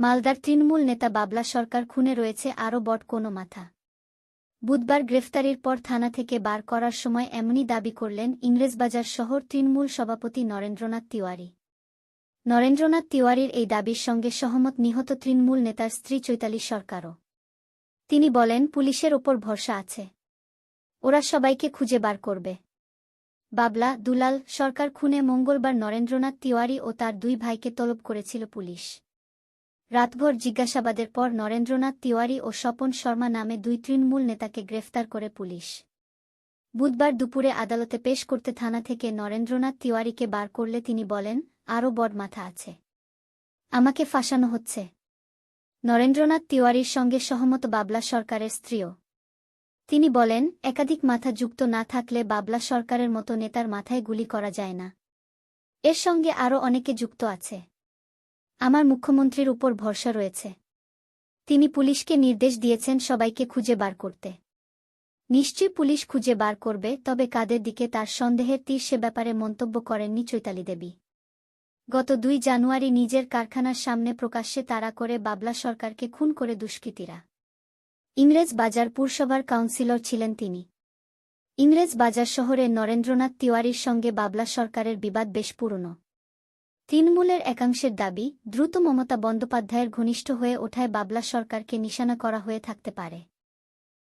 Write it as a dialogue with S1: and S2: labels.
S1: মালদার তৃণমূল নেতা বাবলা সরকার খুনে রয়েছে আরও বট কোনো মাথা। বুধবার গ্রেফতারির পর থানা থেকে বার করার সময় এমনই দাবি করলেন ইংরেজবাজার শহর তৃণমূল সভাপতি নরেন্দ্রনাথ তিওয়ারি। নরেন্দ্রনাথ তিওয়ারির এই দাবির সঙ্গে সহমত নিহত তৃণমূল নেতার স্ত্রী চৈতালি সরকারও। তিনি বলেন, পুলিশের ওপর ভরসা আছে। ওরা সবাইকে খুঁজে বার করবে। বাবলা, দুলাল সরকার খুনে মঙ্গলবার নরেন্দ্রনাথ তিওয়ারি ও তার দুই ভাইকে তলব করেছিল পুলিশ। রাতভর জিজ্ঞাসাবাদের পর নরেন্দ্রনাথ তিওয়ারি ও স্বপন শর্মা নামে দুই তৃণমূল নেতাকে গ্রেফতার করে পুলিশ। বুধবার দুপুরে আদালতে পেশ করতে থানা থেকে নরেন্দ্রনাথ তিওয়ারিকে বার করলে তিনি বলেন আরও বড় মাথা আছে। আমাকে ফাঁসানো হচ্ছে। নরেন্দ্রনাথ তিওয়ারির সঙ্গে সহমত বাবলা সরকারের স্ত্রীও। তিনি বলেন, একাধিক মাথা যুক্ত না থাকলে বাবলা সরকারের মতো নেতার মাথায় গুলি করা যায় না। এর সঙ্গে আরও অনেকে যুক্ত আছে। আমার মুখ্যমন্ত্রীর উপর ভরসা রয়েছে। তিনি পুলিশকে নির্দেশ দিয়েছেন সবাইকে খুঁজে বার করতে। নিশ্চয়ই পুলিশ খুঁজে বার করবে, তবে কাদের দিকে তার সন্দেহের তীর সে ব্যাপারে মন্তব্য করেননি চৈতালি দেবী। গত দুই জানুয়ারি নিজের কারখানার সামনে প্রকাশ্যে তাড়া করে বাবলা সরকারকে খুন করে দুষ্কৃতীরা। ইংরেজ বাজার পুরসভার কাউন্সিলর ছিলেন তিনি। ইংরেজ বাজার শহরে নরেন্দ্রনাথ তিওয়ারির সঙ্গে বাবলা সরকারের বিবাদ বেশ পুরনো। তৃণমূলের একাংশের দাবি, দ্রুত মমতা বন্দ্যোপাধ্যায়ের ঘনিষ্ঠ হয়ে ওঠায় বাবলা সরকারকে নিশানা করা হয়ে থাকতে পারে।